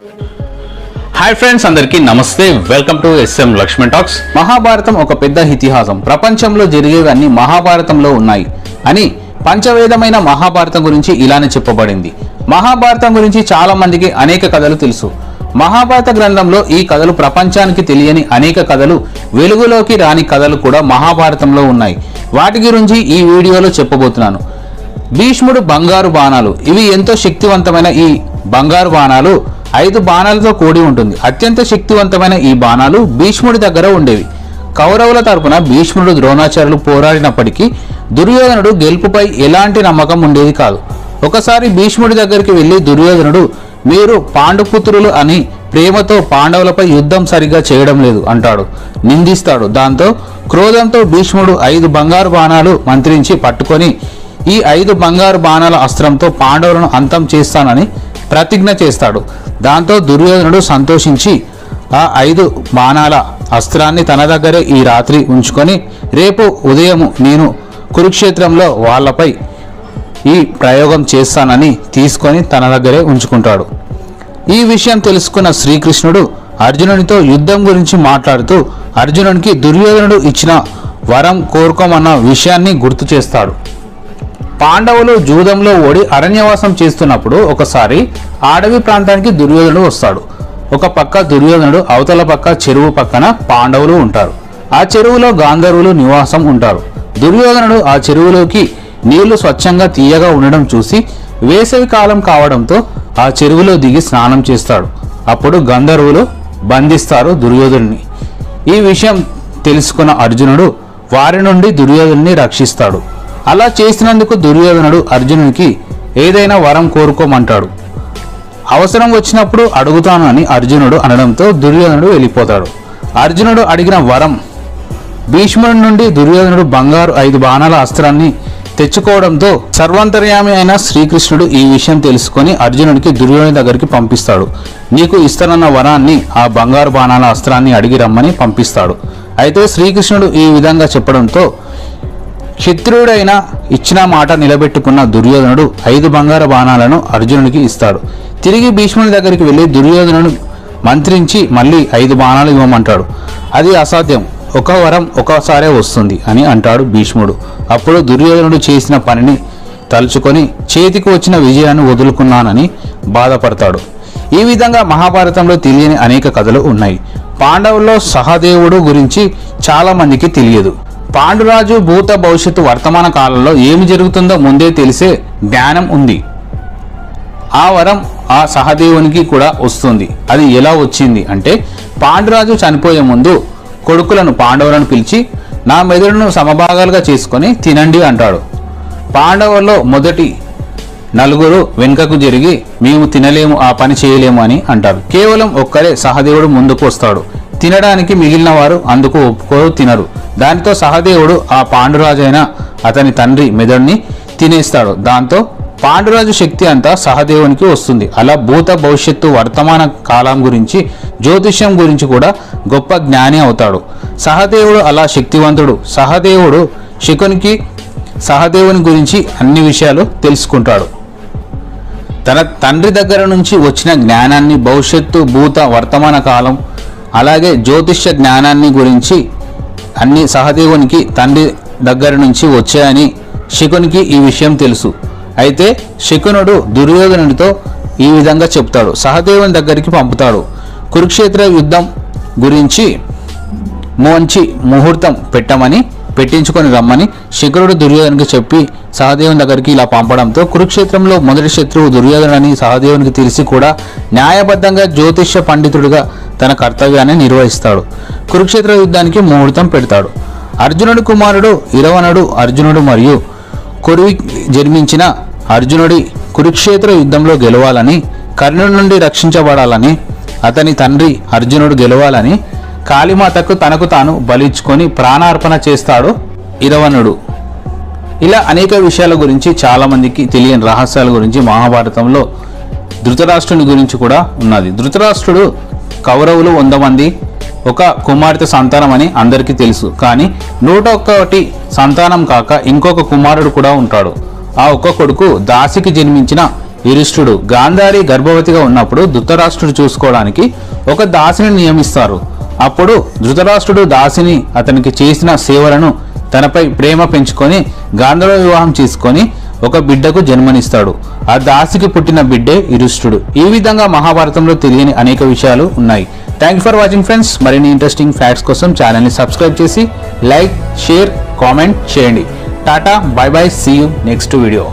Hi friends అందరికీ నమస్తే. Welcome to SM Laxman talks Mahabharatam ఒక పెద్ద ఇతిహాసం. ప్రపంచంలో జరిగేవన్నీ మహాభారతంలో ఉన్నాయి అని పంచవేదమైన మహాభారతం గురించి ఇలానే చెప్పబడింది. మహాభారతం గురించి చాలా మందికి అనేక కథలు తెలుసు. మహాభారత గ్రంథంలో ఈ కథలు ప్రపంచానికి తెలియని అనేక కథలు వెలుగులోకి రాని కథలు కూడా మహాభారతంలో ఉన్నాయి. వాటి గురించి ఈ వీడియోలో చెప్పబోతున్నాను. భీష్ముడు బంగారు బాణాలు ఇవి ఎంతో శక్తివంతమైన ఈ బంగారు బాణాలు ఐదు బాణాలతో కూడి ఉంటుంది. అత్యంత శక్తివంతమైన ఈ బాణాలు భీష్ముడి దగ్గర ఉండేవి. కౌరవుల తరపున భీష్ముడు ద్రోణాచార్యులు పోరాడినప్పటికీ దుర్యోధనుడు గెలుపుపై ఎలాంటి నమ్మకం ఉండేది కాదు. ఒకసారి భీష్ముడి దగ్గరికి వెళ్ళి దుర్యోధనుడు మీరు పాండుపుత్రులు అని ప్రేమతో పాండవులపై యుద్ధం సరిగ్గా చేయడం లేదు అంటాడు. నిందిస్తాడు. దాంతో క్రోధంతో భీష్ముడు ఐదు బంగారు బాణాలు మంత్రించి పట్టుకొని ఈ ఐదు బంగారు బాణాల అస్త్రంతో పాండవులను అంతం చేస్తానని ప్రతిజ్ఞ చేస్తాడు. దాంతో దుర్యోధనుడు సంతోషించి ఆ ఐదు బాణాల అస్త్రాన్ని తన దగ్గరే ఈ రాత్రి ఉంచుకొని రేపు ఉదయం నేను కురుక్షేత్రంలో వాళ్ళపై ఈ ప్రయోగం చేస్తానని తీసుకొని తన దగ్గరే ఉంచుకుంటాడు. ఈ విషయం తెలుసుకున్న శ్రీకృష్ణుడు అర్జునునితో యుద్ధం గురించి మాట్లాడుతూ అర్జునునికి దుర్యోధనుడు ఇచ్చిన వరం కోరుకోమన్న విషయాన్ని గుర్తు చేస్తాడు. పాండవులు జూదంలో ఓడి అరణ్యవాసం చేస్తున్నప్పుడు ఒకసారి అడవి ప్రాంతానికి దుర్యోధనుడు వస్తాడు. ఒక పక్క దుర్యోధనుడు అవతల పక్క చెరువు పక్కన పాండవులు ఉంటారు. ఆ చెరువులో గాంధర్వులు నివాసం ఉంటారు. దుర్యోధనుడు ఆ చెరువులోకి నీళ్ళు స్వచ్ఛంగా తీయగా ఉండడం చూసి వేసవి కాలం కావడంతో ఆ చెరువులో దిగి స్నానం చేస్తాడు. అప్పుడు గంధర్వులు బంధిస్తారు దుర్యోధనుని. ఈ విషయం తెలుసుకున్న అర్జునుడు వారి నుండి దుర్యోధనుని రక్షిస్తాడు. అలా చేసినందుకు దుర్యోధనుడు అర్జునునికి ఏదైనా వరం కోరుకోమంటాడు. అవసరం వచ్చినప్పుడు అడుగుతాను అని అర్జునుడు అనడంతో దుర్యోధనుడు వెళ్ళిపోతాడు. అర్జునుడు అడిగిన వరం భీష్ముడి నుండి దుర్యోధనుడు బంగారు ఐదు బాణాల అస్త్రాన్ని తెచ్చుకోవడంతో సర్వాంతర్యామి అయిన శ్రీకృష్ణుడు ఈ విషయం తెలుసుకొని అర్జునుడికి దుర్యోధను దగ్గరికి పంపిస్తాడు. నీకు ఇస్తానన్న వరాన్ని ఆ బంగారు బాణాల అస్త్రాన్ని అడిగి రమ్మని పంపిస్తాడు. అయితే శ్రీకృష్ణుడు ఈ విధంగా చెప్పడంతో శత్రువుడైన ఇచ్చిన మాట నిలబెట్టుకున్న దుర్యోధనుడు ఐదు బంగార బాణాలను అర్జునుడికి ఇస్తాడు. తిరిగి భీష్ముని దగ్గరికి వెళ్ళి దుర్యోధనుడు మంత్రించి మళ్ళీ ఐదు బాణాలు ఇవ్వమంటాడు. అది అసాధ్యం. ఒక వరం ఒకసారే వస్తుంది అని అంటాడు భీష్ముడు. అప్పుడు దుర్యోధనుడు చేసిన పనిని తలుచుకొని చేతికి వచ్చిన విజయాన్ని వదులుకున్నానని బాధపడతాడు. ఈ విధంగా మహాభారతంలో తెలియని అనేక కథలు ఉన్నాయి. పాండవుల్లో సహదేవుడు గురించి చాలామందికి తెలియదు. పాండురాజు భూత భవిష్యత్తు వర్తమాన కాలంలో ఏమి జరుగుతుందో ముందే తెలిసే జ్ఞానం ఉంది. ఆ వరం ఆ సహదేవునికి కూడా వస్తుంది. అది ఎలా వచ్చింది అంటే పాండురాజు చనిపోయే ముందు కొడుకులను పాండవులను పిలిచి నా మెదడును సమభాగాలుగా చేసుకొని తినండి అంటాడు. పాండవుల్లో మొదటి నలుగురు వెనుకకు జరిగి మేము తినలేము ఆ పని చేయలేము అని అంటారు. కేవలం ఒక్కరే సహదేవుడు ముందుకు వస్తాడు. తినడానికి మిగిలిన వారు అందుకు ఒప్పుకోరు తినరు. దానితో సహదేవుడు ఆ పాండురాజు అయిన అతని తండ్రి మెదడుని తినేస్తాడు. దాంతో పాండురాజు శక్తి అంతా సహదేవునికి వస్తుంది. అలా భూత భవిష్యత్తు వర్తమాన కాలం గురించి జ్యోతిష్యం గురించి కూడా గొప్ప జ్ఞాని అవుతాడు. సహదేవుడు అలా శక్తివంతుడు. సహదేవుడు శకునికి సహదేవుని గురించి అన్ని విషయాలు తెలుసుకుంటాడు. తన తండ్రి దగ్గర నుంచి వచ్చిన జ్ఞానాన్ని భవిష్యత్తు భూత వర్తమాన కాలం అలాగే జ్యోతిష్య జ్ఞానాన్ని గురించి అన్ని సహదేవునికి తండ్రి దగ్గర నుంచి వచ్చాయని శకునికి ఈ విషయం తెలుసు. అయితే శకునుడు దుర్యోధనుడితో ఈ విధంగా చెప్తాడు. సహదేవుని దగ్గరికి పంపుతాడు. కురుక్షేత్ర యుద్ధం గురించి మంచి ముహూర్తం పెట్టమని పెట్టించుకొని రమ్మని శకునుడు దుర్యోధనకి చెప్పి సహదేవుని దగ్గరికి ఇలా పంపడంతో కురుక్షేత్రంలో మొదటి శత్రువు దుర్యోధనని సహదేవునికి తెలిసి కూడా న్యాయబద్ధంగా జ్యోతిష్య పండితుడిగా తన కర్తవ్యాన్ని నిర్వహిస్తాడు. కురుక్షేత్ర యుద్ధానికి ముహూర్తం పెడతాడు. అర్జునుడి కుమారుడు ఇరవనుడు అర్జునుడు మరియు కురువి జన్మించిన అర్జునుడి కురుక్షేత్ర యుద్ధంలో గెలవాలని కర్ణుడి నుండి రక్షించబడాలని అతని తండ్రి అర్జునుడు గెలవాలని కాళీమాతకు తనకు తాను బలిచ్చుకొని ప్రాణార్పణ చేస్తాడు ఇరవనుడు. ఇలా అనేక విషయాల గురించి చాలామందికి తెలియని రహస్యాల గురించి మహాభారతంలో ధృతరాష్ట్రుని గురించి కూడా ఉన్నది. ధృతరాష్ట్రుడు కౌరవులు వంద మంది ఒక కుమార్తె సంతానం అని అందరికీ తెలుసు. కానీ నూట ఒక్కటి సంతానం కాక ఇంకొక కుమారుడు కూడా ఉంటాడు. ఆ ఒక్క కొడుకు దాసికి జన్మించిన యుధిష్ఠుడు గాంధారి గర్భవతిగా ఉన్నప్పుడు ధృతరాష్ట్రుడు చూసుకోవడానికి ఒక దాసిని నియమిస్తారు. అప్పుడు ధృతరాష్ట్రుడు దాసిని అతనికి చేసిన సేవలను తనపై ప్రేమ పెంచుకొని గాంధర్వ వివాహం చేసుకొని ఒక బిడ్డకు జన్మనిస్తాడు. ఆ దాసికి పుట్టిన బిడ్డే ఇరుష్టుడు. ఈ విధంగా మహాభారతంలో తెలియని అనేక విషయాలు ఉన్నాయి. థ్యాంక్ ఫర్ వాచింగ్ ఫ్రెండ్స్ మరిన్ని ఇంట్రెస్టింగ్ ఫ్యాక్ట్స్ కోసం ఛానల్ని సబ్స్క్రైబ్ చేసి లైక్ షేర్ కామెంట్ చేయండి. Tata bye bye see you next video